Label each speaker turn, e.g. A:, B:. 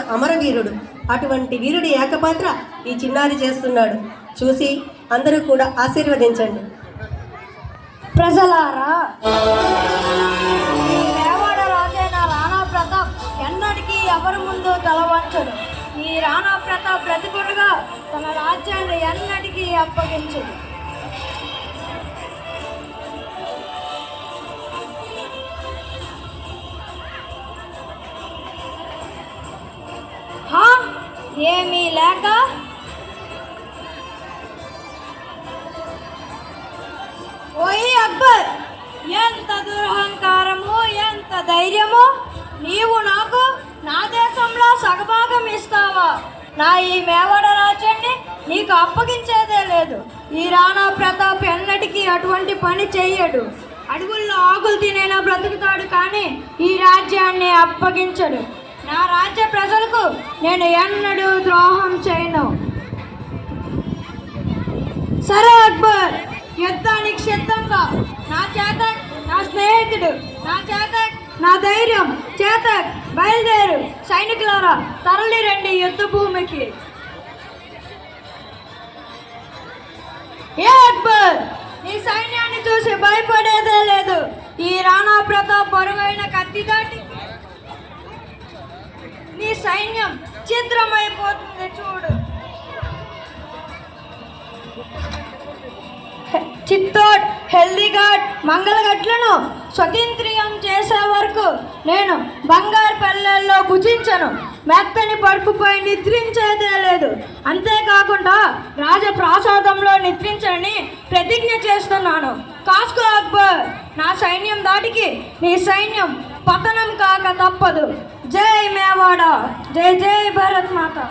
A: అమరవీరుడు. అటువంటి వీరుడి ఏకపాత్ర ఈ చిన్నారి చేస్తున్నాడు. చూసి అందరూ కూడా ఆశీర్వదించండి.
B: ప్రజలారా ఈ లేవాడ రాజైన రాణా ప్రతాప్ ఎన్నటికీ ఎవరి ముందు తలవంచడు. ఈ రాణా ప్రతాప్ ప్రతికుడుగా తన రాజ్యాన్ని ఎన్నటికీ అప్పగించడు. ఏమీ లేక ఓయ్ అక్బర్ ఎంత దురహంకారము ఎంత ధైర్యము నీవు నాకు నా దేశంలో సగభాగం ఇస్తావా? నా ఈ మేవాడ రాజ్యాన్ని నీకు అప్పగించేదే లేదు. ఈ రాణా ప్రతాప్ ఎన్నటికీ అటువంటి పని చెయ్యడు. అడవుల్లో ఆకులు తినేనా బ్రతుకుతాడు కానీ ఈ రాజ్యాన్ని అప్పగించడు. నా రాజ్య ప్రజలకు నేను ఎన్నడూ ద్రోహం చేయను. సరే అక్బర్ యుద్ధానికి సిద్ధంగా. నా చేత నా స్నేహితుడు నా చేత నా ధైర్యం చేత బయలుదేరు. సైనికులారా తరలి రండి యుద్ధ భూమికి. ఏ అక్బర్ నీ సైన్యాన్ని చూసి భయపడేదే లేదు. ఈ రాణా ప్రతాప్ బరువైన కత్తి దాటి సైన్యం చిత్రమైపోతుంది చూడు. చిత్తోడ్ హెల్దీఘాట్ మంగళగట్లను స్వతంత్ర్యం చేసే వరకు నేను బంగారు పల్లెల్లో భుజించను మెత్తని పరుపుపై నిద్రించేదే లేదు. అంతేకాకుండా రాజప్రాసాదంలో నిద్రించని ప్రతిజ్ఞ చేస్తున్నాను. కాస్కో అక్బర్ నా సైన్యం దాటికి నీ సైన్యం పతనం కాక తప్పదు. वाडा. जय जय भरत माता.